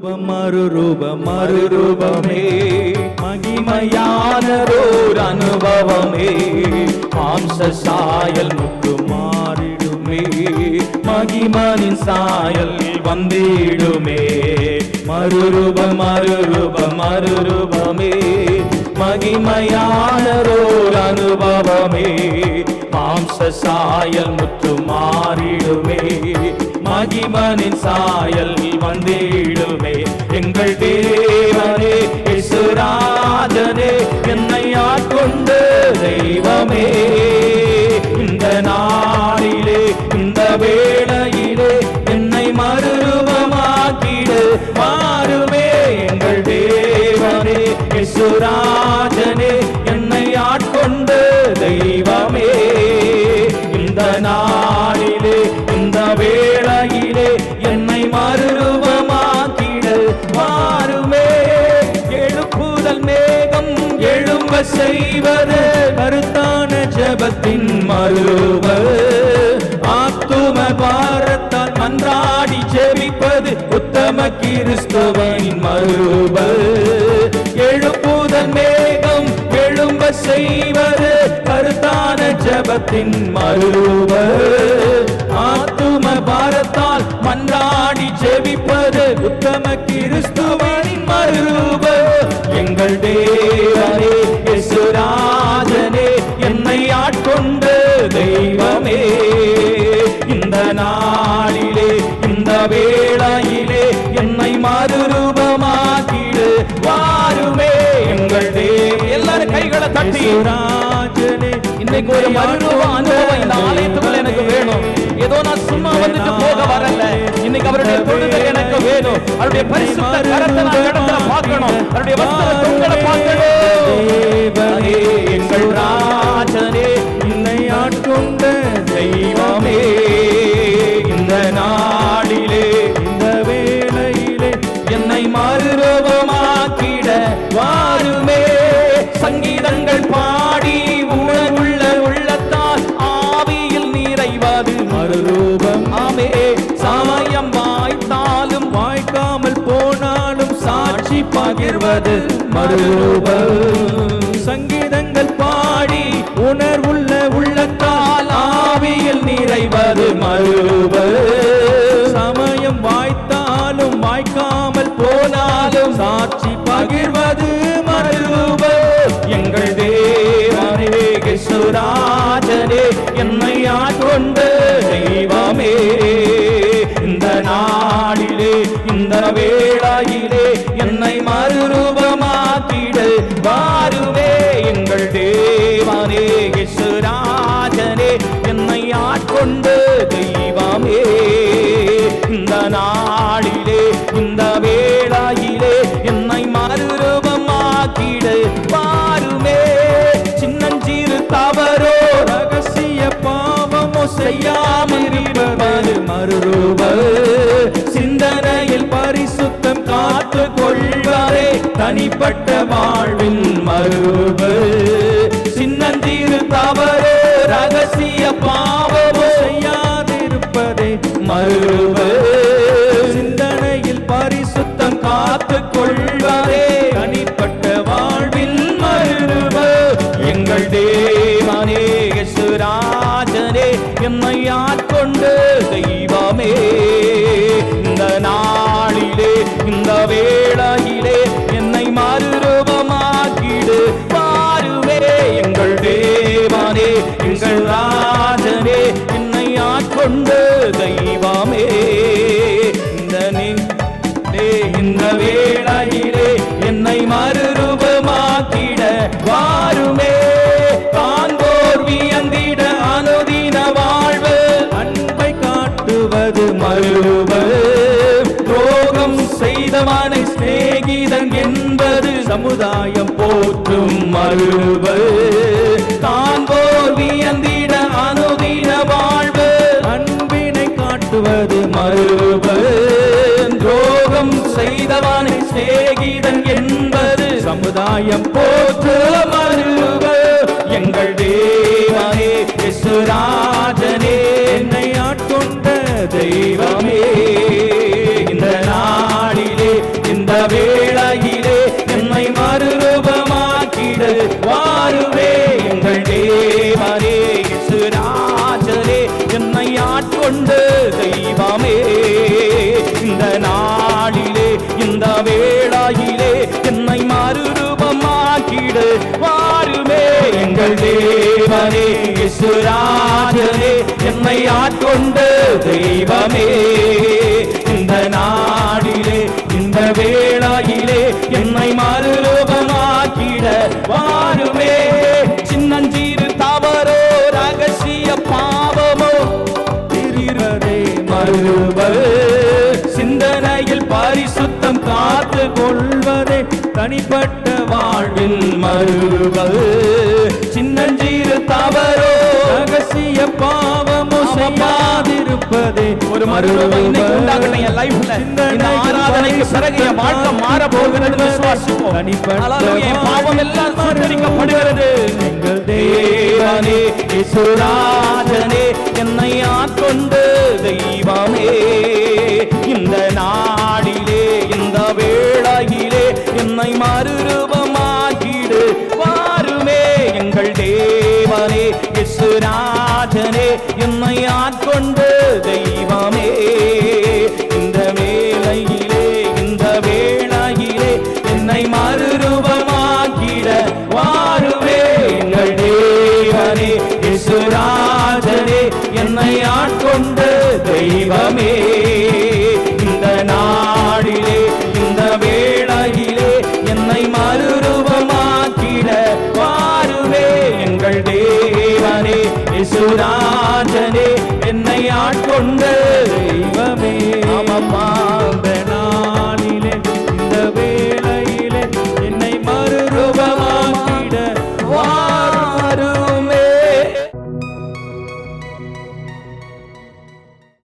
ரூபம் மறுரூபம் மறுரூபமே. மகிமையானதோர் அனுபவமே. மாம்ச சாயல் முத்து மாறிடுமே. மகிமனின் சாயல் வந்திடுமே. மறுரூபம் மறுரூபம் மறுரூபமே. மகிமையானதோர் அனுபவமே. மாம்ச சாயல் முத்து மாறிடுமே. மகிமனின் சாயல் வந்திடுமே. எங்கள் தேவனே இசுராஜனே என்னை ஆட்கொண்டு தெய்வமே. செய்வது கருத்தான ஜபத்தின் மறுரூப ஆத்தும பாரத்தால் மன்றாடி ஜெபிப்பது உத்தம கிறிஸ்துவின் மறுரூப எழுப்புதல் மேகம் எழும்ப செய்வது கருத்தான ஜபத்தின் மறுரூப ராஜனே இன்னைக்கு ஒரு மறுரூப அனுபவம் இந்த ஆலயத்துக்குள்ள எனக்கு வேணும். ஏதோ நான் சும்மா வந்துட்டு போக வரல. இன்னைக்கு அவருடைய தொழுதல் எனக்கு வேணும். அவருடைய பரிசுத்த கரத்தை நான் இடத்துல பார்க்கணும். அவருடைய வஸ்திர தொங்கலை பார்க்கணும். ஆமே. சாயம் வாய்த்தாலும் வாய்க்காமல் போனாலும் சாட்சி பகிர்வது மறுரூபம். சங்கீதங்கள் பாடி உணர்வுள்ள உள்ளத்தால் ஆவியில் நிறைவது மறுரூப சமயம் வாய்த்தாலும் வாய்க்காமல் போனாலும் சாட்சி பகிர்வது மறுரூப எங்கள் தேவனே சுராஜனே என்னை ஆட்கொண்டு மனிதன் என்பது சமுதாயம் போற்றும் மறுரூப காண்போர் வியந்திட அனுதின வாழ்வு அன்பினை காட்டுவது மறுரூப துரோகம் செய்தவனை சேகிதன் என்பது சமுதாயம் போற்று மறுவ எங்கள் தேவனே விசுராஜனே என்னை ஆட்கொண்ட தெய்வம். கொண்டு தெய்வமே. இந்த நாளிலே இந்த வேளாயிலே என்னை மறுரூபமாக்கிடு. வாருமே எங்கள் தேவனே இசுராஜனே என்னை ஆட்கொண்டு தெய்வமே. தனிப்பட்ட வாழ்வில் மறுப சின்னஞ்சீறு தவறோ ரகசிய பாவமோ செய்யாதிருப்பதே. ஒரு இன்னைக்கு உண்டாகட்டும் என் லைஃப்ல இந்த ஆராதனைக்கு பிறகு என் வாழ்க்கை மாற போகிறது விசுவாசிப்போம். Hallelujah. என் பாவம் எல்லாம் சுட்டரிக்கப்படுகிறது எங்கள் தேவனே இசுராஜனே என்னை ஆட்கொண்டு தெய்வமே. இந்த வேளையிலே என்னை மறுரூபமாக்கிடு. வாருமே எங்கள் தேவனே இசுராஜனே என்னை ஆட்கொண்டு தெய்வமே. இந்த வேளையிலே இந்த வேளையிலே என்னை மறுரூபமாக்கிட. வாருமே எங்கள் தேவனே இசுராஜனே என்னை ஆட்கொண்டு தெய்வமே.